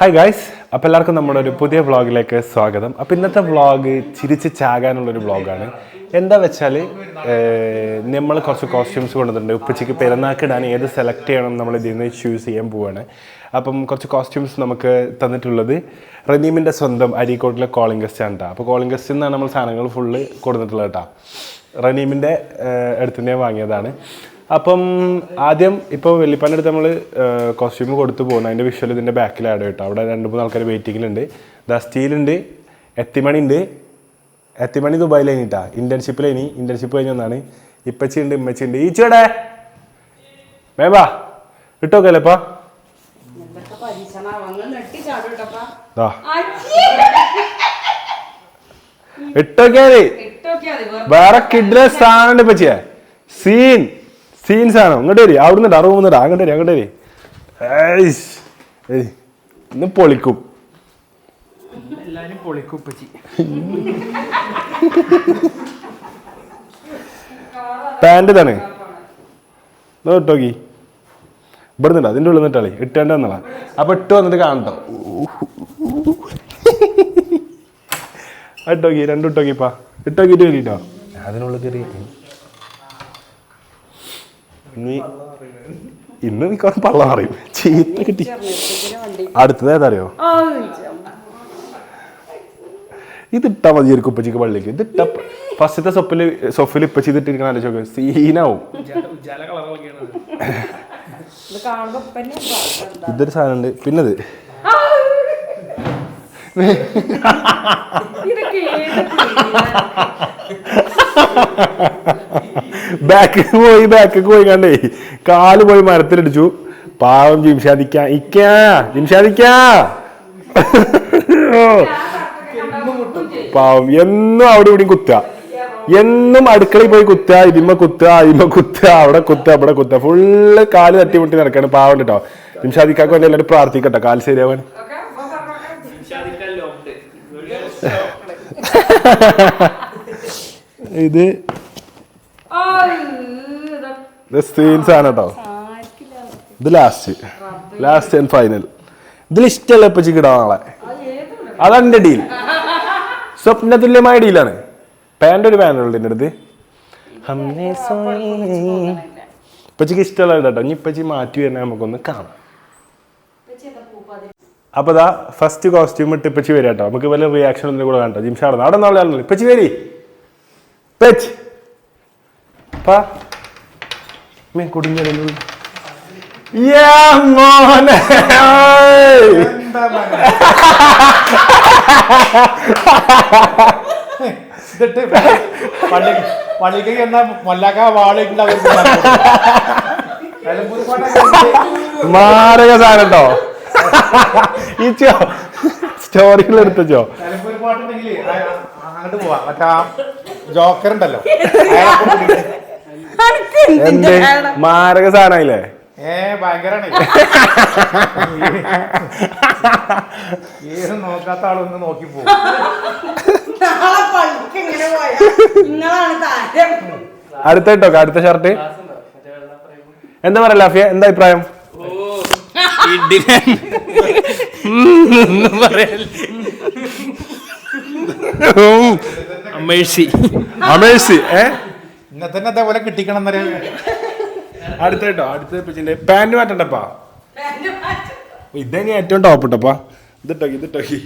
Hi guys അപ്പോൾ എല്ലാവർക്കും നമ്മുടെ ഒരു പുതിയ വ്ളോഗിലേക്ക് സ്വാഗതം. അപ്പോൾ ഇന്നത്തെ വ്ളോഗ് ചിരിച്ച് ചാകാനുള്ളൊരു വ്ളോഗാണ്. എന്താ വെച്ചാൽ നമ്മൾ കുറച്ച് കോസ്റ്റ്യൂംസ് കൊണ്ടുവന്നിട്ടുണ്ട്. ഉപ്പച്ചയ്ക്ക് പെരുന്നാക്കിടാൻ ഏത് സെലക്ട് ചെയ്യണം നമ്മൾ ഇതിൽ നിന്ന് ചൂസ് ചെയ്യാൻ പോവുകയാണ് അപ്പം കുറച്ച് കോസ്റ്റ്യൂംസ് നമുക്ക് തന്നിട്ടുള്ളത് റനീമിന്റെ സ്വന്തം അരീക്കോട്ടിലെ കോളിംഗ് ഗസ്റ്റ് ആണ് കേട്ടോ അപ്പോൾ കോളിംഗ് ഗസ്റ്റിൽ നിന്നാണ് നമ്മൾ സാധനങ്ങൾ ഫുള്ള് കൊടുത്തിട്ടുള്ളത് കേട്ടോ റനീമിന്റെ അടുത്ത് ഞാൻ വാങ്ങിയതാണ്. അപ്പം ആദ്യം ഇപ്പോൾ വെള്ളിപ്പാന്റെ അടുത്ത് നമ്മൾ കോസ്റ്റ്യൂം കൊടുത്തു പോകുന്നു. അതിന്റെ വിഷ്വൽ ഇതിന്റെ ബാക്കിൽ ആഡ് കേട്ടോ അവിടെ രണ്ട് മൂന്ന് ആൾക്കാർ വെയിറ്റിങ്ങിലുണ്ട് ദ സ്റ്റീലുണ്ട് എത്തിമണി ഉണ്ട്. എത്തിമണി ദുബായിൽ കഴിഞ്ഞിട്ടാ. ഇന്റേൺഷിപ്പിൽ കഴിഞ്ഞി. ഇന്റേൺഷിപ്പ് കഴിഞ്ഞ ഒന്നാണ് ഇപ്പച്ചി ഉണ്ട് ഇമ്മച്ചി ഉണ്ട് ഈച്ചോടെ മേബാ ഇട്ടോക്കല്ലേപ്പാ ഇട്ടോക്കിയാ വേറെ കിഡ്ലെ സ്ഥാനം ഉണ്ട് ഇപ്പച്ചിയെ. സീൻ സീൻ സാധനം. ഇങ്ങോട്ട് വരി. അവിടുന്ന് അറുപത് വന്നിട്ട് അങ്ങോട്ട് വരി അങ്ങോട്ട് വരി. ഇന്ന് പൊളിക്കും. എല്ലാരും പൊളിക്കും ഉപ്പച്ചി. പാന്റ് ഇതാണ്. ഇതോ ഇട്ടോക്കി. ഇവിടെ നിന്നിട്ട് അതിന്റെ ഉള്ളിൽ നിന്നിട്ടാളി ഇട്ടേണ്ട എന്നുള്ള അപ്പൊ ഇട്ട് വന്നിട്ട് കാണട്ടോ ഇട്ടോക്കി. രണ്ടും ഇട്ടോക്കിപ്പാ ഇട്ടോക്കിട്ട് വരിട്ടോ? അതിനുള്ളിൽ കയറി ഇനി ഇന്ന് മിക്കവാറും പള്ളം അറിയും ചീത്ത കിട്ടി. അടുത്തത് ഏതറിയോ? ഇതിട്ടാ ചമ്മ. ഇത് ഇട്ടാ മതി ഒരു കുപ്പച്ചിക്ക് പള്ളിക്ക്. ഇത് ഇട്ട ഫസ്റ്റത്തെ സൊപ്പിൽ സൊഫിൽ ഇപ്പച്ചി ഇതിട്ടിരിക്കണ ആലോചിച്ച് സീനാവും. ഇതൊരു സാധനം ഉണ്ട് പിന്നെ ബാക്ക് പോയി ബാക്ക് പോയി കണ്ടേ. കാൽ പോയി മരത്തിലിടിച്ചു. പാവം ജിംഷാദിക്ക ഇക്കാ ജിംഷാദിക്ക പാവം എന്നും അവിടെ ഇവിടെയും കുത്തുക. എന്നും അടുക്കളയിൽ പോയി കുത്തുക ഇതിമ്മ കുത്തുക ഇതിമ്മ കുത്തുക അവിടെ കുത്തുക അവിടെ കുത്തുക. ഫുള്ള് കാൽ തട്ടിമുട്ടി നടക്കാണ്. പാവം കേട്ടോ ജിംഷാദിക്കാക്ക് വേണ്ടി എല്ലാവരും പ്രാർത്ഥിക്കട്ടെ. കാൽ ശരിയാവാൻ. ha ha ഇതൊക്കെ ഇത് സീൻസ് ആണ് കേട്ടോ. ഇത് ലാസ്റ്റ് ലാസ്റ്റ് ആൻഡ് ഫൈനൽ ഇതിൽ ഇഷ്ടമല്ല ഇപ്പൊ ചിക്കിടാ നാളെ അത് അതാണ് എന്റെ ഡീൽ സ്വപ്ന തുല്യമായ ഡീലാണ് പാന്റ് ഒരു പാന്റുണ്ട് എന്റെ അടുത്ത്. ഇപ്പച്ചിക്ക് ഇഷ്ടമുള്ള കേട്ടോ. ഇനി ഇപ്പച്ചി മാറ്റി വരുന്ന നമുക്കൊന്ന് കാണാം. അപ്പൊ? അപ്പോൾ ദാ ഫസ്റ്റ് കോസ്റ്റ്യൂം ഇട്ട് ഇപ്പച്ചി വരാട്ടോ കേട്ടോ. നമുക്ക് വല്ല റിയാക്ഷൻ ഒന്നും കൂടെ കാണട്ടോ ജിംഷാ അവിടെ നാളെ ഇപ്പച്ചി വരി. പെച്ച് പാ മേ കുടുങ്ങിയ മോനെ എന്താ ഇതിട്ട് പള്ളി പള്ളിക്ക് എന്നാ മൊല്ലാക്ക വാളിട്ടുണ്ട് അവർക്ക് നിലമ്പൂർ കോട്ട മാരക സാധനം ഉണ്ടോ ഈ സ്റ്റോറികൾ എടുത്തോ നിലമ്പൂർ കോട്ടുണ്ടെങ്കിൽ അങ്ങോട്ട് പോവാ. മറ്റാ ജോക്കർ ഉണ്ടല്ലോ. എന്ത്? മാരക സാധനമായില്ലേ? ഏ ഭയങ്കരാണ്. ഏത് നോക്കാത്ത ആളൊന്ന് നോക്കി പോകും അടുത്ത കേട്ടോ അടുത്ത ഷർട്ട് എന്താ പറയാ ലാഫിയ? എന്താ അഭിപ്രായം? മേഴ്സി അമേഴ്സി ഏ? ഇന്നത്തെ തന്നെ അതേപോലെ കിട്ടിക്കണം എന്നൊരു അടുത്ത കേട്ടോ അടുത്ത പിച്ചിന്റെ പാന്റ് മാറ്റണ്ടപ്പാ? ഇതന്നെ ഏറ്റവും ടോപ്പ് ഇട്ടപ്പാ ഇതിട്ടോക്കി ഇതിട്ടോക്കി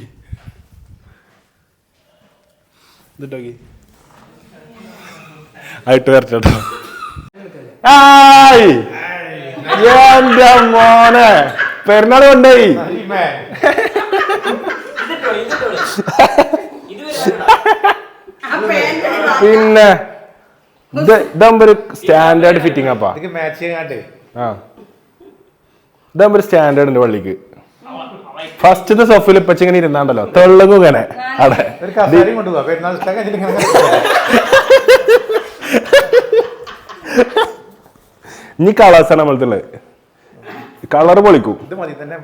ഇതിട്ടോക്കി ആയിട്ട് വരട്ടോ ആയ് എന്റെ മോനെ. പെരുന്നാൾ കൊണ്ടുപോയി. പിന്നെ ഇത് ഇതാകുമ്പോ ഒരു സ്റ്റാൻഡേർഡ് ഫിറ്റിംഗ് അപ്പാ ഇതൊക്കെ മാച്ച് ചെയ്യാണ്ട് ആ. ഇതാകുമ്പോ ഒരു സ്റ്റാൻഡേർഡ് ഉണ്ട് വള്ളിക്ക് ഫസ്റ്റത്തെ സോഫയിൽ ഇപ്പൊ ഇങ്ങനെ ഇരുന്നാണ്ടല്ലോ. തെള്ളുങ്ങനെ അവിടെ. ഇനി കളേഴ്സാണ് നമ്മളത്തുള്ളത് കളർ പൊളിക്കൂ. ഇത് മതി തന്നെ.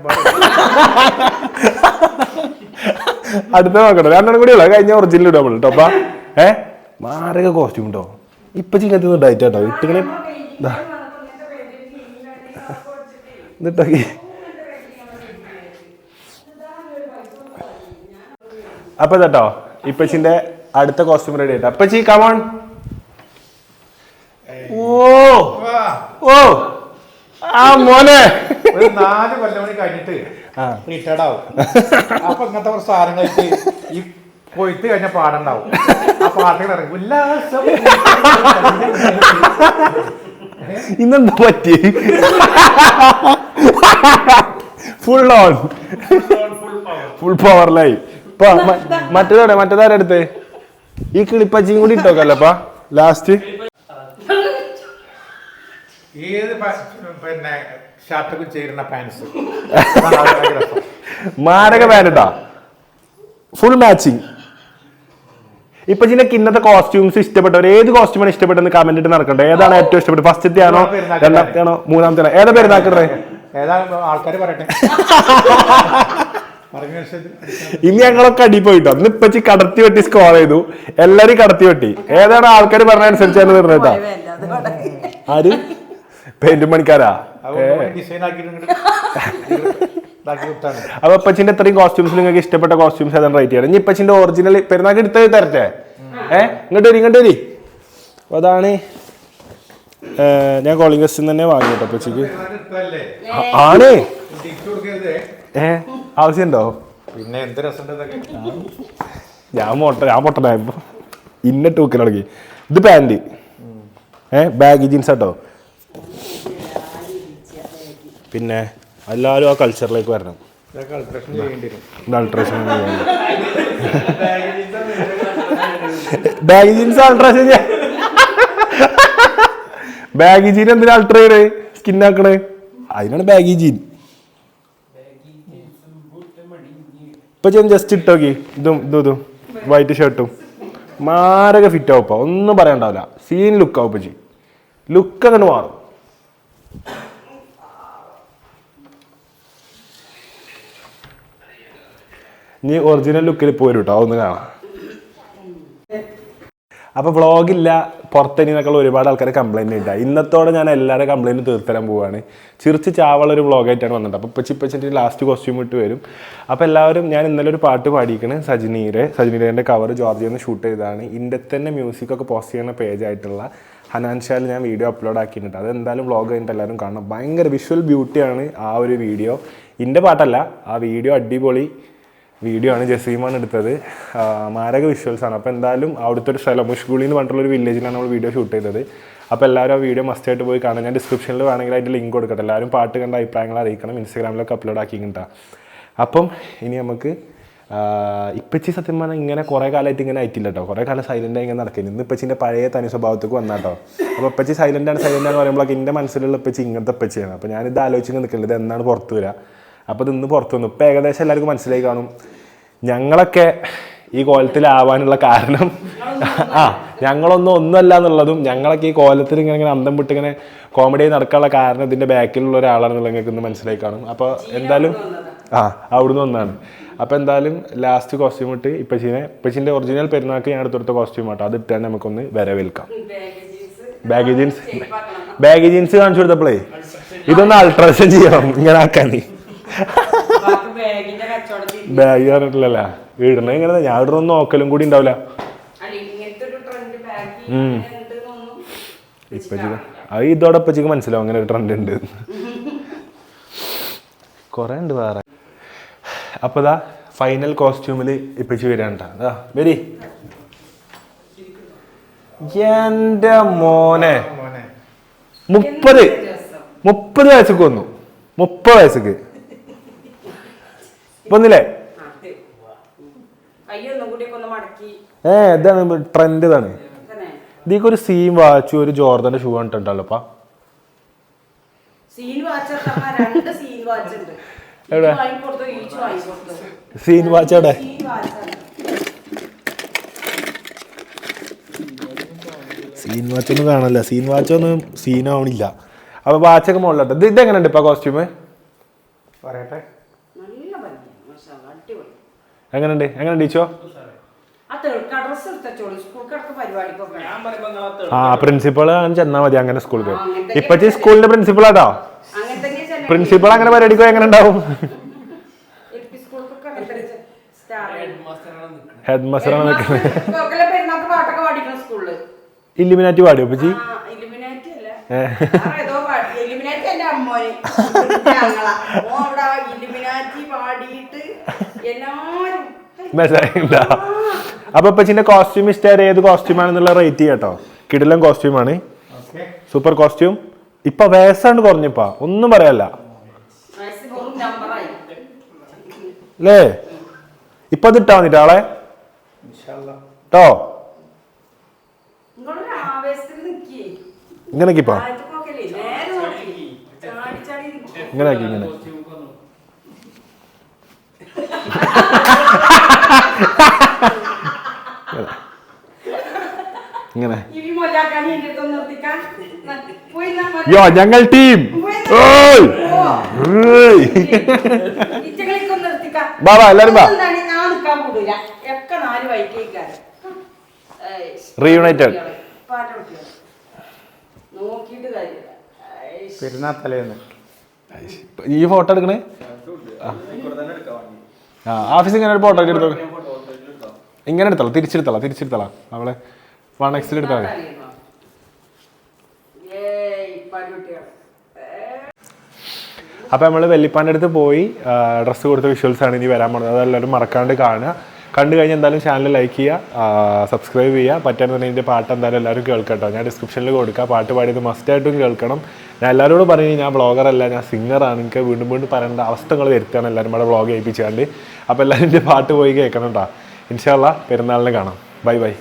അടുത്ത നോക്കട്ടെ. രണ്ടെണ്ണം കൂടി ഉള്ള. കഴിഞ്ഞ ഒറിജിനൽ ഇടാൻ കേട്ടോ. ഏ? മാരക കോസ്റ്റ്യൂം ഉണ്ടോ? ഇപ്പൊ ചിങ്ങത്തിൽ ഡയറ്റ് കേട്ടോ. ഇട്ടിങ്ങനെ ദാ. ഇതിട്ടോക്കി അപ്പൊ ഇതട്ടോ ഇപ്പച്ചിന്റെ അടുത്ത കോസ്റ്റ്യൂം റെഡി ആയിട്ട്. അപ്പച്ചി കമോൺ ഓ. ഓ. ആ മോനെ. നാല് കൊല്ലം കഴിഞ്ഞിട്ട്. റിട്ടയർഡ് ആവും. അപ്പൊ ഇങ്ങനത്തെ കുറച്ച് സാധനങ്ങളൊക്കെ ഈ കൊയ്ത്ത് കഴിഞ്ഞ പാടുണ്ടാവും. ആ പാട്ടുകൾ ഇറങ്ങും. ഉല്ലാസം ഇന്നെന്താ പറ്റി ഫുൾ ഓൺ ഫുൾ പവറിലായി ഇപ്പൊ മറ്റേതോടെ മറ്റേതാരെ? അടുത്ത് ഈ കിളിപ്പച്ചിയും കൂടി ഇട്ടോക്കല്ലപ്പാ ലാസ്റ്റ് ഏത് പിന്നെ ഷർട്ടൊക്കെ ചേരുന്ന പാൻസ് മാരക പാന്റാ ഫുൾ മാച്ചിങ് ഇപ്പൊ നിനക്ക് ഇന്നത്തെ കോസ്റ്റ്യൂംസ് ഇഷ്ടപ്പെട്ടവർ ഏത് കോസ്റ്റ്യൂമാണ് ഇഷ്ടപ്പെട്ടെന്ന് കമന്റ് ഇട്ട് നടക്കണ്ടേ? ഏതാണ് ഏറ്റവും ഇഷ്ടപ്പെട്ടത്? ഫസ്റ്റ് ആണോ രണ്ടാമത്തെ ആണോ മൂന്നാമത്തെ ആണോ ഏതാ പെരുന്നാക്കട്ടെ ഏതാ ആൾക്കാർ പറയട്ടെ. പറഞ്ഞ ഇനി ഞങ്ങളൊക്കെ അടി പോയിട്ടോ. ഇന്ന് ഇപ്പച്ചി കടത്തി വെട്ടി സ്കോർ ചെയ്തു. എല്ലാരും കടത്തി വെട്ടി. ഏതാണ് ആൾക്കാർ പറഞ്ഞ അനുസരിച്ചാണ് പറഞ്ഞേട്ടാ ആര്? പെയിന്റ് പണിക്കാരാ? അപ്പൊ ഇപ്പച്ചിന്റെ ഇത്രയും കോസ്റ്റ്യൂംസ് നിങ്ങൾക്ക് ഇഷ്ടപ്പെട്ട കോസ്റ്റ്യൂംസ് ഏതാണ് റൈറ്റ് ചെയ്യണം ഇനി ഇപ്പച്ചിന്റെ ഒറിജിനൽ പെരുന്നാക്ക് എടുത്ത് തരട്ടെ? ഏഹ് ഇങ്ങോട്ട് വരി ഇങ്ങോട്ട് വരി. അപ്പൊ അതാണ് ഞാൻ കോളിംഗ് ഗസ്റ്റിൽ തന്നെ വാങ്ങി കേട്ടോ ഇപ്പച്ചിക്ക് ഇട്ടല്ലേ ആ- ആണ്. ഏഹ് ഏ ആവശ്യമുണ്ടോ? പിന്നെ എന്ത് രസം ഞാൻ മോട്ട ഞാൻ പൊട്ടനായപ്പോ ഇന്ന ടൂക്കിനടങ്ങി തുടങ്ങി ഇത് പാന്റ് ഏഹ് ബാഗ് ജീൻസ് കേട്ടോ പിന്നെ എല്ലാവരും ആ കൾച്ചറിലേക്ക് വരണം. Alteration baggy jeans alteration baggy jean എന്തിനാ അൾട്ര ചെയ്യണേ? സ്കിൻ ആക്കണേ? അതിനാണ് ബാഗി ജീൻ. ഇപ്പൊ ഞാൻ ജസ്റ്റ് ഇട്ടോക്കി ഇതും ഇതും ഇതും. വൈറ്റ് ഷർട്ടും മാരക ഫിറ്റ് ആവും ഇപ്പൊ. ഒന്നും പറയണ്ടാവില്ല സീൻ ലുക്ക് ആവും ഇപ്പൊ ലുക്ക് അങ്ങനെ മാറും. ഇനി ഒറിജിനൽ ലുക്കിൽ പോരും കേട്ടോ ഒന്ന് കാണാം. അപ്പൊ വ്ളോഗില്ല പുറത്തനി എന്നൊക്കെ ഒരുപാട് ആൾക്കാർ കംപ്ലൈന്റ് ഉണ്ടായി ഇന്നത്തോടെ ഞാൻ എല്ലാവരുടെ കംപ്ലൈന്റ് തീർത്തരാൻ പോവാണ്. ചിരിച്ച് ചാവള ഒരു വ്ളോഗായിട്ടാണ് വന്നത്. അപ്പോൾ ഇപ്പച്ചിന്റെ ലാസ്റ്റ് കോസ്റ്റ്യൂം ഇട്ട് വരും. അപ്പോൾ എല്ലാവരും ഞാൻ ഇന്നലെ ഒരു പാട്ട് പാടിയിരിക്കണ് സജിനീരെ സജിനീരേന്റെ കവർ ജോർജിയിൽ നിന്ന് ഷൂട്ട് ചെയ്തതാണ്. ഇന്റെ തന്നെ മ്യൂസിക് ഒക്കെ പോസ്റ്റ് ചെയ്യുന്ന പേജ് ആയിട്ടുള്ള ഹനാൻഷാൽ ഞാൻ വീഡിയോ അപ്ലോഡ് ആക്കിയിട്ടുണ്ട്. അത് എന്തായാലും വ്ളോഗ് കഴിഞ്ഞിട്ട് എല്ലാവരും കാണണം. ഭയങ്കര വിഷ്വൽ ബ്യൂട്ടിയാണ് ആ ഒരു വീഡിയോ എന്റെ പാട്ടല്ല ആ വീഡിയോ അടിപൊളി. വീഡിയോ ആണ് ജസീമാണ് എടുത്തത്. മാരക വിഷ്വൽസ് ആണ്. അപ്പോൾ എന്തായാലും അവിടുത്തെ ഒരു സ്ഥലം മുഷ്ഗുളി എന്ന് പറഞ്ഞിട്ടുള്ള ഒരു വില്ലേജിലാണ് നമ്മൾ വീഡിയോ ഷൂട്ട് ചെയ്തത്. അപ്പോൾ എല്ലാവരും ആ വീഡിയോ മസ്റ്റ് ആയിട്ട് പോയി കാണാം ഞാൻ ഡിസ്ക്രിപ്ഷനിൽ വേണമെങ്കിൽ അതിന്റെ ലിങ്ക് കൊടുക്കട്ടെ. എല്ലാവരും പാട്ട് കണ്ട അഭിപ്രായങ്ങൾ അറിയിക്കണം. ഇൻസ്റ്റാഗ്രാമിലൊക്കെ അപ്ലോഡ് ആക്കിയിട്ടാ അപ്പം ഇനി നമുക്ക് ഇപ്പച്ചി സത്യം പറഞ്ഞാൽ ഇങ്ങനെ കുറേ കാലമായിട്ട് ഇങ്ങനെ ആയിട്ടില്ല കേട്ടോ കുറേ കാലം സൈലന്റ് ആയി ഇങ്ങനെ നടക്കുന്നത് ഇന്ന് ഇപ്പച്ചിന്റെ പഴയ തനി സ്വഭാവത്തേക്ക് വന്നാൽ കേട്ടോ അപ്പോൾ ഇപ്പച്ചി സൈലന്റ് ആണ് സൈലന്റ് ആണെന്ന് പറയുമ്പോഴൊക്കെ എന്റെ മനസ്സിലുള്ള ഇപ്പച്ചി ഇങ്ങനത്തെ ഇപ്പച്ചിയാണ്. അപ്പോൾ ഞാനിത് ആലോചിച്ച് നിൽക്കുന്നത് എന്നാണ് പുറത്തു വരിക അപ്പോൾ ഇത് ഇന്ന് പുറത്തു വന്നു. ഇപ്പം ഏകദേശം എല്ലാവർക്കും മനസ്സിലായി കാണും. ഞങ്ങളൊക്കെ ഈ കോലത്തിലാവാനുള്ള കാരണം ആ ഞങ്ങളൊന്നും ഒന്നുമല്ല എന്നുള്ളതും ഞങ്ങളൊക്കെ ഈ കോലത്തിൽ ഇങ്ങനെ ഇങ്ങനെ അന്തം വിട്ട് ഇങ്ങനെ കോമഡി നടക്കാനുള്ള കാരണം ഇതിന്റെ ബാക്കിലുള്ള ഒരാളാണെന്നുള്ളത് നിങ്ങൾക്ക് ഇന്ന് മനസ്സിലായി കാണും. അപ്പോൾ എന്തായാലും ആ അവിടുന്ന് ഒന്നാണ് അപ്പോൾ എന്തായാലും ലാസ്റ്റ് കോസ്റ്റ്യൂം ഇട്ട് ഇപ്പച്ചിനെ ഇപ്പച്ചിന്റെ ഒറിജിനൽ പെരുന്നാൾക്ക് ഞാൻ എടുത്തെടുത്ത കോസ്റ്റ്യൂം ആട്ടോ. അത് ഇട്ടാൽ നമുക്കൊന്ന് വരവേൽക്കാം. ബാഗ് ജീൻസ് ബാഗ് ജീൻസ് കാണിച്ചു കൊടുത്തപ്പോഴേ ഇതൊന്ന് അൾട്രാസൺ ചെയ്യണം. ഇങ്ങനെ ആക്കാൻ ബാഗ് പറഞ്ഞിട്ടില്ല ഇടണ ഇങ്ങനെ ഞാൻ ഇടണൊന്നും നോക്കലും കൂടി ഉണ്ടാവില്ല. അല്ല ഇങ്ങനത്തെ ഒരു ട്രെൻഡ് ബാഗി ഉം. ഉണ്ടെന്നൊന്നും ഇപ്പൊ അത് ഇതോടെ ഇപ്പച്ചിക്ക് മനസ്സിലാവും അങ്ങനെ ഒരു ട്രെൻഡ് ഉണ്ട് കുറെ ഉണ്ട് വേറെ. അപ്പൊ ഇതാ ഫൈനൽ കോസ്റ്റ്യൂമിൽ ഇപ്പച്ചി വരാണ്ട അതാ വരി. എന്റെ മോനെ. മുപ്പത്. മുപ്പത് വയസ്സൊക്കെ വന്നു. മുപ്പത് വയസ്സക്ക്. വന്നില്ലേ? ഏ ഇതാണ് ട്രെൻഡ് ഇതാണ്. ഇതൊക്കെ ഒരു സീൻ വാച്ചു ഒരു ജോർദന്റെ ഷൂ കണ്ടിട്ടുണ്ടല്ലോപ്പാ സീൻ വാച്ച് എവിടെ? സീൻ വാച്ച് എവിടെ? സീൻ വാച്ചാണ് സീൻ വാച്ച് ഒന്നും കാണല്ല സീൻ വാച്ച് ഒന്നും സീൻ ആവണില്ല. അപ്പൊ വാച്ചൊക്കെ മുകളിലോട്ടെ ഇത് ഇതെങ്ങനെയുണ്ട് ഇപ്പൊ കോസ്റ്റ്യൂമ് പറയട്ടെ നല്ല ഭംഗി മാഷാ അല്ലാ, അടിപൊളി എങ്ങനെയുണ്ട്? എങ്ങനെയുണ്ട് ഈച്ചോ ആ പ്രിൻസിപ്പൾ അങ്ങനെ ചെന്നാ മതി അങ്ങനെ സ്കൂളിൽ പോയി അങ്ങനത്തെ സ്കൂളിന്റെ പ്രിൻസിപ്പൾ ആട്ടോ? അങ്ങനെ തന്നെ ചെല്ലണം. പ്രിൻസിപ്പൾ അങ്ങനെ പരിപാടിക്കോ എങ്ങനെ ഉണ്ടാവും? ഹെഡ് മാസ്റ്ററാണ് നിൽക്കുന്നത് ഗോകുല പെരുന്നാൾക്ക് പാട്ടൊക്കെ പാടിക്കണം സ്കൂളിൽ. ഇല്ലുമിനാറ്റി പാടിയോ ഉപ്പച്ചി ആ ഇലുമിനാറ്റി അല്ല. ഏ. പാട്ട്. ഇലുമിനാറ്റി എന്റെ അമ്മോന്. ഞങ്ങളാ ഓ അവിടെ ഇലുമിനാറ്റി പാടിയിട്ട് എല്ലാരും മനസ്സിലായിണ്ടാ? അപ്പൊ ഉപ്പച്ചിന്റെ കോസ്റ്റ്യൂം ഇഷ്ടം ഏത് കോസ്റ്റ്യൂം ആണെന്നുള്ള റേറ്റ് ചെയ്യട്ടോ. കിടിലൻ കോസ്റ്റ്യൂം ആണ്. സൂപ്പർ കോസ്റ്റ്യൂം ഇപ്പൊ വയസ്സാണ്ട് കുറഞ്ഞപ്പാ. ഒന്നും പറയല്ല. അല്ലേ ഇപ്പൊ അത് ഇട്ടാ വന്നിട്ട് ആളെ കേട്ടോ ഇങ്ങനെ ആവേശത്തിൽ നിൽക്കേ ഇങ്ങനെയൊക്കെ ഇപ്പൊ നോക്കല്ലേ നേരെ നോക്കി ചാടി ചാടി നിൽക്കുക ഇങ്ങനെ ആക്കി ഇങ്ങനെ ഇങ്ങനെ ഇവി മൊല്ലാക്കാൻ എന്റെ അടുത്ത് നിർത്തിക്കാൻ പോയി നാ മൊല്ല- യോ ഞങ്ങൾ ടീം. വാ, വാ, എല്ലാരും വാ. റീയുണൈറ്റഡ് പെരുന്നാ തലേന്ന്. ഈ ഫോട്ടോ എടുക്കണേ? ആ ഓഫീസ് ഇങ്ങനെ ഒരു ഫോട്ടോ എടുത്തോ? ഇങ്ങനെ എടുത്തളാം തിരിച്ചെടുത്തളാം തിരിച്ചെടുത്തളാം. അവളെ വൺ എക്സിൽ എടുത്താൽ മതി. അപ്പോൾ നമ്മൾ വെല്ലിപ്പാന്റെ അടുത്ത് പോയി ഡ്രസ്സ് കൊടുത്ത വിഷ്വൽസ് ആണ് ഇനി വരാൻ പോകുന്നത് അതെല്ലാവരും മറക്കാണ്ട് കാണുക. കണ്ടു കഴിഞ്ഞാൽ എന്തായാലും ചാനൽ ലൈക്ക് ചെയ്യുക സബ്സ്ക്രൈബ് ചെയ്യുക. പറ്റാന്നുണ്ടെങ്കിൽ ഇതിന്റെ പാട്ട് എന്തായാലും എല്ലാവരും കേൾക്കട്ടോ ഞാൻ ഡിസ്ക്രിപ്ഷനിൽ കൊടുക്കുക പാട്ട് പാടിയത് മസ്റ്റായിട്ടും കേൾക്കണം. ഞാൻ എല്ലാവരോടും പറയും ഞാൻ ബ്ലോഗറല്ല ഞാൻ സിംഗറാണ് എനിക്ക് വീണ്ടും വീണ്ടും പറയേണ്ട അവസ്ഥകൾ വരുത്തുകയാണ് എല്ലാവരും ഇവിടെ ബ്ലോഗ് ചെയ്യിപ്പിച്ചാണ്ട് അപ്പോൾ എല്ലാവരും എന്റെ പാട്ട് പോയി കേൾക്കണം കേട്ടോ. ഇൻഷാല്ല പെരുന്നാളിനെ കാണാം. Bye bye.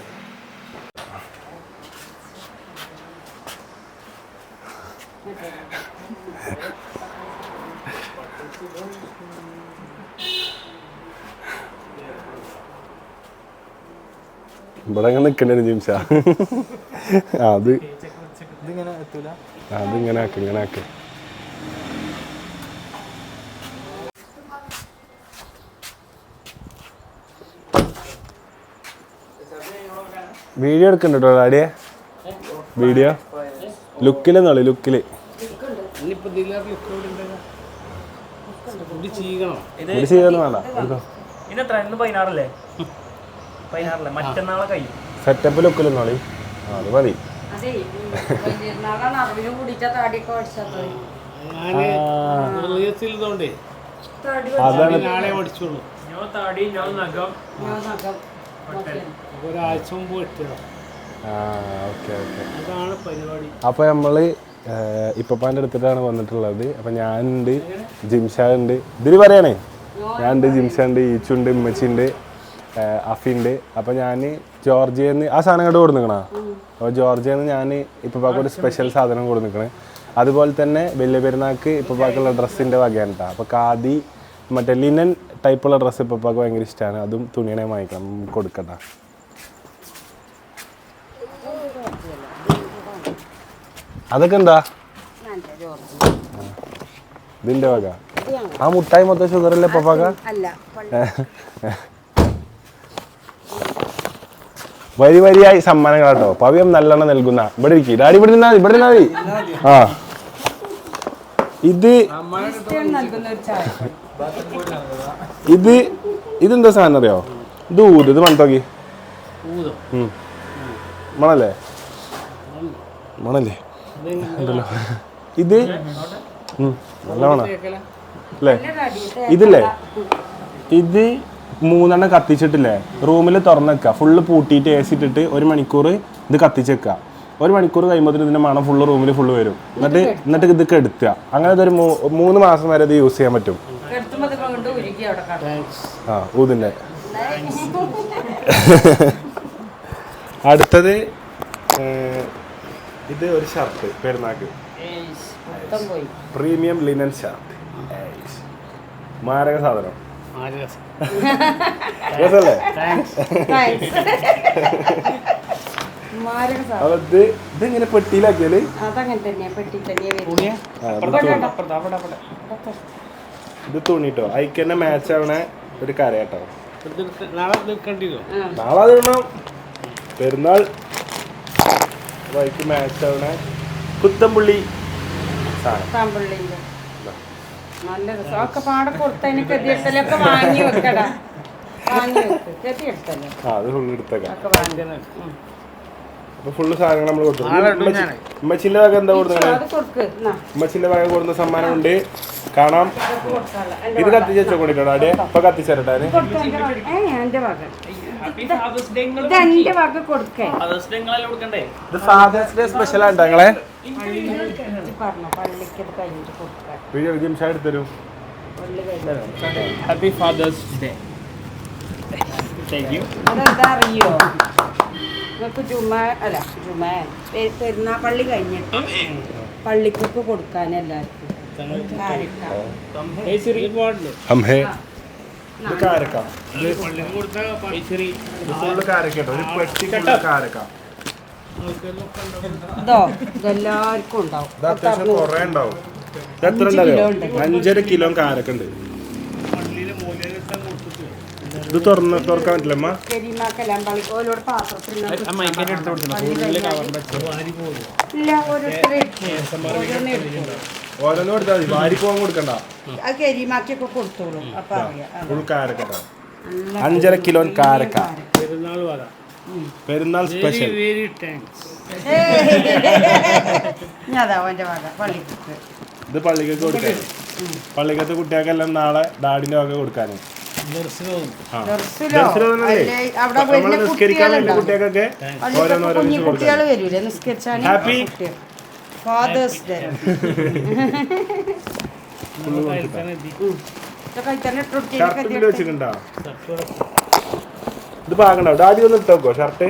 ഇവിടെ അങ്ങനെ നിൽക്കണ്ടേ ജിംസ ആ, അത് അതിങ്ങനെ ആക്ക് ഇങ്ങനെ ആക്ക്. Video എടുക്കണ്ടോ ഡാഡിയെ video? ലുക്കിലെന്നുള്ളു ലുക്കിൽ. ഇത് ഇത് ചെയ്യാന്ന് വേണ്ട. പതിനാറല്ലേ മറ്റന്നാളെ കഴിയും. സെറ്റപ്പ് ലുക്കിലെന്നാളി ആ അത് മതി. അതാണ് ഞാൻ താടി ഞാൻ നഖം. ഒരാഴ്ച മുമ്പ് അപ്പോൾ നമ്മൾ ഇപ്പപ്പാന്റെ അടുത്തിട്ടാണ് വന്നിട്ടുള്ളത്. അപ്പൊ ഞാനുണ്ട് ജിംഷാ ഉണ്ട്. ഇതിൽ പറയണേ. ഞാനുണ്ട് ജിംഷ ഉണ്ട് ഈച്ചുണ്ട് ഉമ്മച്ചിണ്ട്. അഫിണ്ട് അപ്പോൾ ഞാൻ ജോർജിയെന്ന് ആ സാധനം കണ്ട് കൊടുന്നിക്കണോ? അപ്പോൾ ജോർജിയെന്ന് ഞാൻ ഇപ്പപ്പാക്ക് ഒരു സ്പെഷ്യൽ സാധനം കൊടുന്നിക്കണേ. അതുപോലെ തന്നെ വലിയ പെരുന്നാൾക്ക് ഇപ്പപ്പാക്കുള്ള ഡ്രസ്സിന്റെ വകയാണ് കേട്ടോ അപ്പോൾ ഖാദി മറ്റേ ലിനൻ ടൈപ്പുള്ള ഡ്രസ്സ് ഇപ്പപ്പാക്ക് ഭയങ്കര ഇഷ്ടമാണ് അതും തുണിയണേ വാങ്ങിക്കണം കൊടുക്കട്ടെ അതൊക്കെ എന്താ? ഇതിന്റെ വക. ആ മുട്ടായി മൊത്തം ഷുഗർ അല്ലേ പപ്പാക്ക അല്ല വരി വരിയായി സമ്മാനങ്ങൾ കേട്ടോ പവ്യം നല്ലെണ്ണം നൽകുന്ന. ഇവിടെ ഇരിക്കും. ഡാഡി ഇവിടെ നിന്നാ ഇവിടെ നിന്നാ മതി. ആ. ഇത് ക്രിസ്ത്യൻ നൽകുന്ന ഒരു ചായ. ഇത് ഇതെന്താ സാധനം അറിയോ? ഇത് ഊത്. ഇത് മണത്തോക്കി. മണല്ലേ? മണല്ലേ? ഉണ്ടല്ലോ. ഇത് നല്ല മണ അല്ലേ ഇതില്ലേ? ഇത് മൂന്നെണ്ണം കത്തിച്ചിട്ടില്ലേ? റൂമിൽ തുറന്നേക്കുക ഫുള്ള് പൂട്ടിയിട്ട് എ സി ഇട്ടിട്ട് ഒരു മണിക്കൂർ ഇത് കത്തിച്ചേക്കുക ഒരു മണിക്കൂർ കഴിയുമ്പോൾ ഇതിന്റെ മണം ഫുള്ള് റൂമിൽ ഫുള്ള് വരും. എന്നിട്ട് എന്നിട്ട് ഇതൊക്കെ എടുക്കുക അങ്ങനെ ഇതൊരു മൂന്ന് മാസം വരെ ഇത് യൂസ് ചെയ്യാൻ പറ്റും. എടുത്തുമ്പോ ഇത് കൊണ്ട് അവിടെ കാണാം. ആ ഊതിന്റെ അടുത്തത് ഇത് ഒരു ഷർട്ട് പെരുന്നാക്ക്. പ്രീമിയം ലിനൻ ഷർട്ട് മാരക സാധനം. രസമല്ലേ ഇത് ഇതിങ്ങനെ പെട്ടിയിലാക്കിയാൽ? ഇത് തുണിട്ടോ? അതിക്ക് തന്നെ മാച്ച് ആവണ ഒരു കരയാട്ടോ. നാളെ അത് ഇടണം. പെരുന്നാൾ. വൈക്ക് മാച്ച് ആവണ കുത്തമ്പുള്ളി സാധനം. നല്ല രസം. ഒക്കെ പാടെ കൊടുത്തതിന് കെതിയിട്ടലൊക്കെ വാങ്ങി വെക്കടാ. വാങ്ങി വെക്ക്. കെട്ടി എടുത്തല്ലോ ആ അത് ഫുള്ള് എടുത്തേക്കാം. ഒക്കെ വാങ്ങി ഉം. അപ്പൊ ഫുള്ള് സാധനങ്ങൾ നമ്മൾ കൊടുത്തു. ഉമ്മച്ചിന്റെ വക എന്താ കൊടുത്തത് അത് കൊടുക്ക്. എന്നാ. ഉമ്മച്ചിന്റെ വക കൊടുക്കുന്ന സമ്മാനമുണ്ട്. കാണാം. അതൊക്കെ കൊടുക്കാനുള്ള എന്റെ ഇത് കത്തിച്ച് വെച്ചോ കൊണ്ടിട്ടോ അടിയെ കത്തിച്ചേരട്ടെ കൊടുക്ക എന്റെ വക. ഏ എന്റെ വക. ഡേ നിങ്ങൾ ഇത് എന്റെ വക കൊടുക്കേ. ഫാദേഴ്സ് ഡേ നിങ്ങളല്ലേ കൊടുക്കണ്ടേ ഇത് ഫാദേഴ്സ് ഡേ സ്പെഷ്യൽ ഇത് പറഞ്ഞു പള്ളിക്ക് ഇത് കഴിഞ്ഞിട്ട് കൊടുക്കാൻ വീഡിയോ ഗെയിം എടുത്തരും. പള്ളി കഴിഞ്ഞിട്ട് happy father's day thank you അതെന്താ അറിയോ നിങ്ങൾക്ക് ജുമ അല്ല ജുമ പെരുന്നാൾ പള്ളി കഴിഞ്ഞിട്ട് പള്ളിക്കൊക്കെ കൊടുക്കാൻ എല്ലാവർക്കും. ഇതെല്ലാവർക്കും ഉണ്ടാവും. ഇത് എത്ര ഉണ്ടല്ലോ അഞ്ചര കിലോ കാരൊക്കെ ഉണ്ട്. ഇത് തുറന്ന് തുറക്കാൻ പറ്റില്ല അമ്മ. ഓരോന്ന് കൊടുത്താൽ മതി. വാരി പോകാൻ കൊടുക്കണ്ട. ഫുൾ അഞ്ചര കിലോ കാരക്ക. പെരുന്നാൾ സ്പെഷ്യൽ ഞാൻ അതാ അവന്റെ വക പള്ളിക്ക് ഇത് പള്ളിക്കൊക്കെ കൊടുക്കാൻ. പള്ളിക്കത്തെ കുട്ടികൾക്കെല്ലാം നാളെ ഡാഡിന്റെ വക കൊടുക്കാന്. നിസ്കരിക്കാൻ വേണ്ടി കുട്ടികൾക്കൊക്കെ ഓരോന്നോരോ ഹാപ്പി. ഫാദേഴ്സ് ഡേ ഇത് പാകണ്ടോ? ഡാഡി ഒന്ന് ഇട്ടോക്കോ ഷർട്ട്.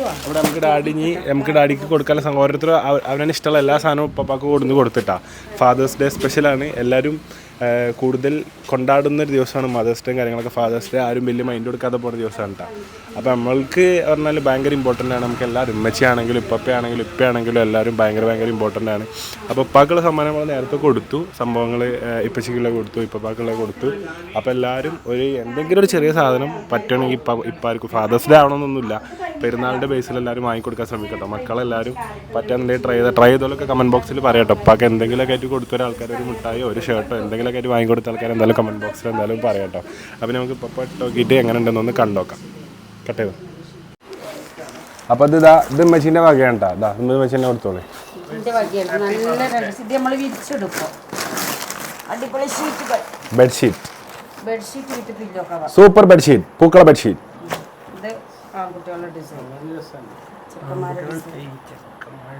അവിടെ നമുക്ക് ഡാഡിനി നമുക്ക് ഡാഡിക്ക് കൊടുക്കാനുള്ള സംഘം ഓരോരുത്തർ അവനെ ഇഷ്ടമുള്ള എല്ലാ സാധനവും പപ്പാക്ക് കൊടുന്ന് കൊടുത്തിട്ടാ. ഫാദേഴ്സ് ഡേ സ്പെഷ്യലാണ് എല്ലാവരും കൂടുതൽ കൊണ്ടാടുന്ന ഒരു ദിവസമാണ് മദേഴ്സ് ഡേയും കാര്യങ്ങളൊക്കെ ഫാദേഴ്സ് ഡേ ആരും വലിയ മൈൻഡ് കൊടുക്കാതെ പോകുന്ന ദിവസമാണ് കേട്ടോ അപ്പോൾ നമ്മൾക്ക് പറഞ്ഞാൽ ഭയങ്കര ഇമ്പോർട്ടന്റ് ആണ്. നമുക്ക് എല്ലാവരും ഉമ്മച്ചിയാണെങ്കിലും ഇപ്പപ്പയാണെങ്കിലും ഇപ്പയാണെങ്കിലും എല്ലാവരും ഭയങ്കര ഭയങ്കര ഇമ്പോർട്ടന്റ് ആണ്. അപ്പോൾ ഉപ്പാക്കുള്ള സമ്മാനങ്ങൾ നേരത്തെ കൊടുത്തു. സംഭവങ്ങൾ ഇപ്പച്ചിക്കുള്ള കൊടുത്തു ഇപ്പപ്പാക്കുള്ള കൊടുത്തു. അപ്പോൾ എല്ലാവരും ഒരു എന്തെങ്കിലും ഒരു ചെറിയ സാധനം പറ്റുകയാണെങ്കിൽ ഇപ്പം ഇപ്പാർക്കും ഫാദേഴ്സ് ഡേ ആവണമെന്നൊന്നുമില്ല. പെരുന്നാളിന്റെ ബേസിൽ എല്ലാവരും വാങ്ങിക്കൊടുക്കാൻ ശ്രമിക്കട്ടോ. മക്കളെല്ലാവരും പറ്റാന്നുണ്ടെങ്കിൽ ട്രൈ ചെയ്ത ട്രൈ ചെയ്തോലൊക്കെ കമന്റ് ബോക്സിൽ പറയട്ടോ. ഉപ്പാക്ക് എന്തെങ്കിലുമൊക്കെ ആയിട്ട് കൊടുത്ത. ഒരാൾക്കാർ ഒരു മിഠായിയോ ഒരു ഷർട്ടോ എന്തെങ്കിലുമൊക്കെ ആയിട്ട് വാങ്ങിക്കൊടുത്ത ആൾക്കാർ എന്തായാലും കമന്റ് ബോക്സിൽ എന്തായാലും പറയാം കേട്ടോ അപ്പോൾ നമുക്ക് ഇപ്പോൾ നോക്കിയിട്ട് എങ്ങനെ ഉണ്ടെന്നൊന്ന് കണ്ടോക്കാം കട്ട് ചെയ്തു? അപ്പോൾ ഇത് ഇതാ ഇത് മെഷീന്റെ വകയാണ് കേട്ടോ ഇതാ ഇത് മെച്ചീനെ കൊടുത്തോളേ ബെഡ്ഷീറ്റ് സൂപ്പർ ബെഡ്ഷീറ്റ് പൂക്കള ബെഡ്ഷീറ്റ്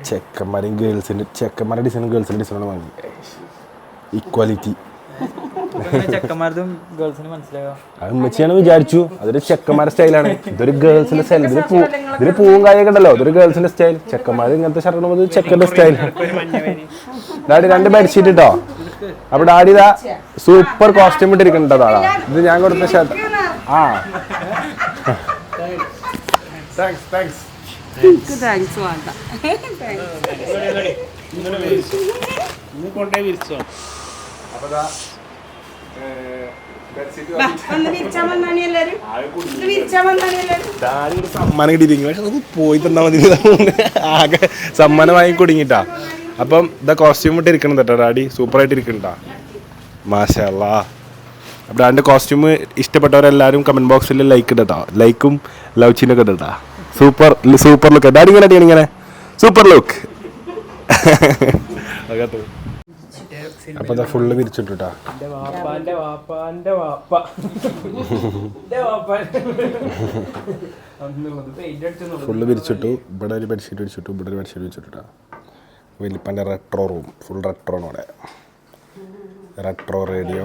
ചെക്കന്മാരും. ഗേൾസിന്റെ ഡിസൈൻ ചെക്കന്മാരുടെ ഗേൾസിന്റെ ഡിസൈനും ഗേൾസിന്റെ ഡിസൈനും വാങ്ങി. ഈക്വാലിറ്റി ചെക്കന്മാരതും ഗേൾസിന് മനസ്സിലാകാം അത് ഉമ്മച്ചിയാണ് വിചാരിച്ചു. അതൊരു ചെക്കന്മാരുടെ സ്റ്റൈലാണ്. ഇതൊരു ഗേൾസിന്റെ സ്റ്റൈൽ ഇതിന് പൂ ഇതിന് പൂവും കാര്യമൊക്കെ ഉണ്ടല്ലോ. ഇതൊരു ഗേൾസിന്റെ സ്റ്റൈൽ ചെക്കന്മാർ ഇങ്ങനത്തെ ഷർട്ട് ഇടുമ്പോൾ ചെക്കന്റെ സ്റ്റൈൽ ഡാഡി രണ്ട് ബെഡ്ഷീറ്റ് ഇട്ടോ അപ്പൊ ഡാഡി ഇതാ സൂപ്പർ കോസ്റ്റ്യൂം ഇട്ടിരിക്കുന്നുണ്ടോ അതാ ഇത് ഞാൻ കൊടുത്ത ഷർട്ട് ആ. താങ്ക്സ് താങ്ക്സ് എനിക്ക് താങ്ക്സ് വേണ്ട. വന്നാണ് സമ്മാനം കിട്ടിയിരിക്കുന്നു. പക്ഷെ അത് പോയി തന്നാൽ മതി. ഇതാവുകൊണ്ട് ആകെ സമ്മാനം വാങ്ങി കുടുങ്ങിട്ടാ. അപ്പം ഇതാ കോസ്റ്റ്യൂം ഇട്ട് ഇരിക്കണം കേട്ടോ ഡാഡി. സൂപ്പറായിട്ട് ഇരിക്കണ്ടാ മാഷല്ല. അപ്പം ഡാഡിന്റെ കോസ്റ്റ്യൂം ഇഷ്ടപ്പെട്ടവരെല്ലാവരും കമന്റ് ബോക്സിൽ ലൈക്ക് ഇടട്ടോ. ലൈക്കും ലവ് ചീനൊക്കെ ഇടട്ടാ. സൂപ്പർ സൂപ്പർ ലുക്ക് ഡാഡി ഇങ്ങനെ ഇങ്ങനെ. സൂപ്പർ ലുക്ക് അപ്പോൾ ഇതാ ഫുള്ള് വിരിച്ചിട്ടാ വാപ്പാന്റെ വാപ്പാന്റെ വാപ്പ ഫുള്ള് വിരിച്ചിട്ടു ഇവിടെ ഒരു ബെഡ്ഷീറ്റ് വിരിച്ചിട്ടു ഇവിടെ ഒരു ബെഡ്ഷീറ്റ് വിരിച്ചിട്ടാ വലിപ്പന്റെ റെട്രോ റൂം ഫുൾ റെട്രോ ആണ് അവിടെ. Retro radio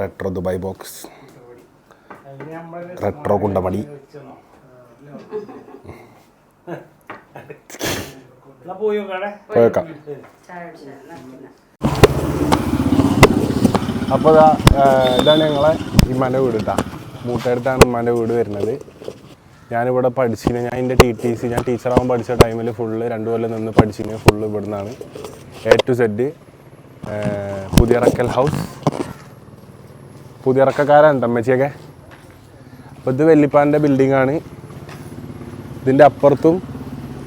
retro Dubai box retro കുണ്ടമണി പോയേക്കാം. അപ്പോൾ ഇതാണ് ഞങ്ങളെ ഈ വീട് കേട്ടോ മൂട്ടടുത്താണ് ഇമ്മാന്റെ വീട് വരുന്നത്. ഞാനിവിടെ പഠിച്ചിന് ഞാൻ എന്റെ ടി ടി സി ഞാൻ ടീച്ചറാവാൻ പഠിച്ച ടൈമിൽ ഫുള്ള് രണ്ട് കൊല്ലം നിന്ന് പഠിച്ചിന് ഫുള്ള് ഇവിടെ നിന്നാണ് എ ടു സെഡ് പുതിയ റക്കൽ ഹൗസ് പുതിയ ഇറക്കക്കാരാണ് അമ്മച്ചിയൊക്കെ. അപ്പോൾ ഇത് വെല്ലിപ്പാന്റെ ആണ്. ഇതിന്റെ അപ്പുറത്തും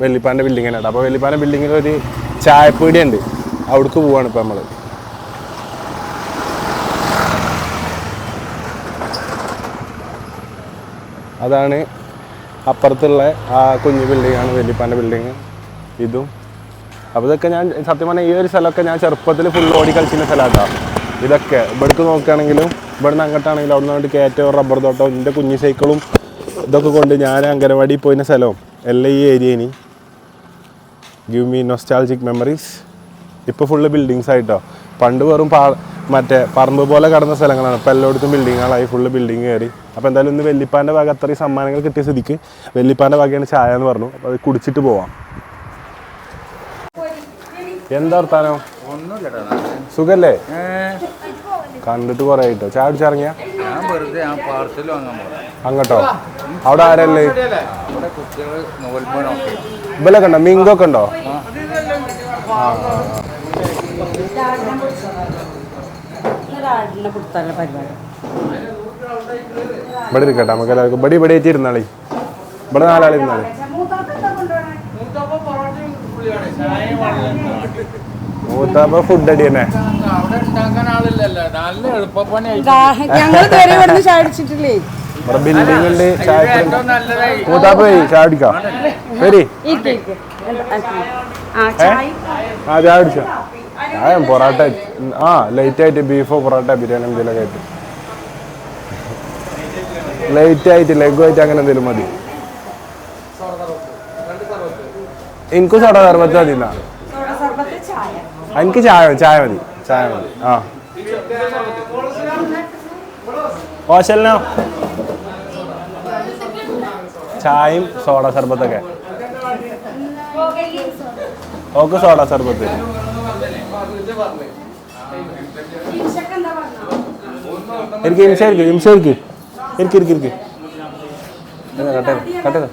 വെല്ലിപ്പാന്റെ ബിൽഡിംഗ് തന്നെയാണ് അപ്പോൾ വെല്ലിപ്പാന്റെ ബിൽഡിങ്ങിൽ ഒരു ചായപ്പീടിയുണ്ട്. അവിടേക്ക് പോവാണ് ഇപ്പം നമ്മൾ അതാണ് അപ്പുറത്തുള്ള ആ കുഞ്ഞു ബിൽഡിങ്ങാണ് വലിയപ്പാന്റെ ബിൽഡിങ്. ഇതും. അപ്പോൾ ഇതൊക്കെ ഞാൻ സത്യം പറഞ്ഞാൽ ഈ ഒരു സ്ഥലമൊക്കെ ഞാൻ ചെറുപ്പത്തിൽ ഫുൾ ഓടി കളിച്ചിരുന്ന സ്ഥലമാട്ടോ. ഇതൊക്കെ. ഇവിടേക്ക് നോക്കുകയാണെങ്കിലും ഇവിടുന്ന് അങ്ങോട്ടാണെങ്കിലും അവിടെ നിന്ന് കയറ്റവും റബ്ബർ തോട്ടവും എന്റെ കുഞ്ഞു സൈക്കിളും ഇതൊക്കെ കൊണ്ട് ഞാൻ അംഗനവാടി പോയിരുന്ന സ്ഥലവും. എല്ലാം ഈ ഏരിയ ഇനി ഗിവ് മീ നൊസ്റ്റാൾജിക് മെമ്മറീസ് ഇപ്പോൾ ഫുള്ള് ബിൽഡിങ്സ് ആയിട്ടോ. പണ്ട് വെറും പാ മറ്റേ പറമ്പ് പോലെ കടന്ന സ്ഥലങ്ങളാണ്. ഇപ്പോൾ എല്ലായിടത്തും ബിൽഡിങ്ങുകളായി ഫുള്ള് ബിൽഡിങ് കയറി അപ്പോൾ എന്തായാലും ഇന്ന് വെല്ലിപ്പാന്റെ ഭാഗം അത്രയും സമ്മാനങ്ങൾ കിട്ടിയ സ്ഥിതിക്ക് വെല്ലിപ്പാന്റെ ഭാഗമാണ് ചായ എന്ന് പറഞ്ഞു. അപ്പോൾ അത് കുടിച്ചിട്ട് പോവാം. എന്താ വർത്താനം? സുഖല്ലേ? കണ്ടിട്ട് കുറെ ആയിട്ടോ. ചായ ആ പോകാം അങ്ങോട്ടോ. അവിടെ ആരല്ലേ? ഇബലൊക്കെ ഉണ്ടോ? മിങ്കൊക്കെ ഉണ്ടോ? ഒരാടിനെ കൊടുത്താലുള്ള പരിപാടി ഇവിടെ ഇരിക്കട്ടെ നമുക്ക് എല്ലാവർക്കും. ഇവിടെ ഇവിടെ ആയിട്ട് ഇരുന്നാളി ഇവിടെ നാലാളി ഇരുന്നാളി. മൂത്താപ്പ ഫുഡ് അടി തന്നെ. ഇവിടെ ബിൽഡിംഗ് ഉണ്ട് ചായ ഏറ്റവും നല്ലതായി മൂത്താപ്പ പോയി ചായ അടിക്കാം ശരി ആ ചായ. ആ ചായ അടിച്ചോ ചായ പൊറോട്ട ആ ലൈറ്റ് ആയിട്ട് ബീഫോ പൊറോട്ട ബിരിയാണി എന്തെങ്കിലും ആയിട്ട്. ലൈറ്റ് ആയിട്ട് ലെഗ് ആയിട്ട് അങ്ങനെ എന്തെങ്കിലും മതി. എനിക്ക് സോഡ സർബത്ത് മതി എന്നാ എനിക്ക് ചായ ചായ മതി ചായ മതി ആ. ഓശലിനോ? ചായയും സോഡ സർബത്തൊക്കെ. ഓക്ക് സോഡ സർബത്ത്. ഇരിക്ക് ഇംസ ഇരിക്ക് ഇംസ ഇരിക്ക് ഇരിക്ക് ഇരിക്ക്. ഇരിക്ക് കട്ടെ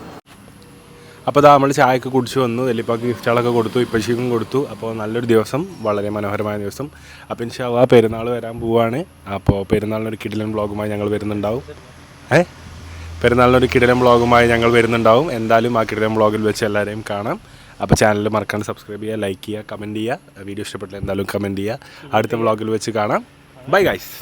അപ്പോൾ ഇതാ നമ്മൾ ചായയൊക്കെ കുടിച്ച് വന്നു എല്ലിപ്പാക്ക് ഗിഫ്റ്റുകളൊക്കെ കൊടുത്തു ഇപ്പശിക്കും കൊടുത്തു. അപ്പോൾ നല്ലൊരു ദിവസം വളരെ മനോഹരമായ ദിവസം. അപ്പോൾ ഇൻഷാ പെരുന്നാൾ വരാൻ പോവാണ്. അപ്പോൾ പെരുന്നാളിനൊരു കിടിലൻ ബ്ലോഗുമായി ഞങ്ങൾ വരുന്നുണ്ടാവും. ഏ? പെരുന്നാളിനൊരു കിടിലൻ ബ്ലോഗുമായി ഞങ്ങൾ വരുന്നുണ്ടാവും. എന്തായാലും ആ കിടിലൻ ബ്ലോഗിൽ വെച്ച് എല്ലാവരെയും കാണാം. അപ്പോൾ ചാനൽ മറക്കാണ്ട് സബ്സ്ക്രൈബ് ചെയ്യുക ലൈക്ക് ചെയ്യുക കമന്റ് ചെയ്യുക. വീഡിയോ ഇഷ്ടപ്പെട്ടില്ല എന്തായാലും കമന്റ് ചെയ്യുക. അടുത്ത വ്ളോഗിൽ വെച്ച് കാണാം. Bye guys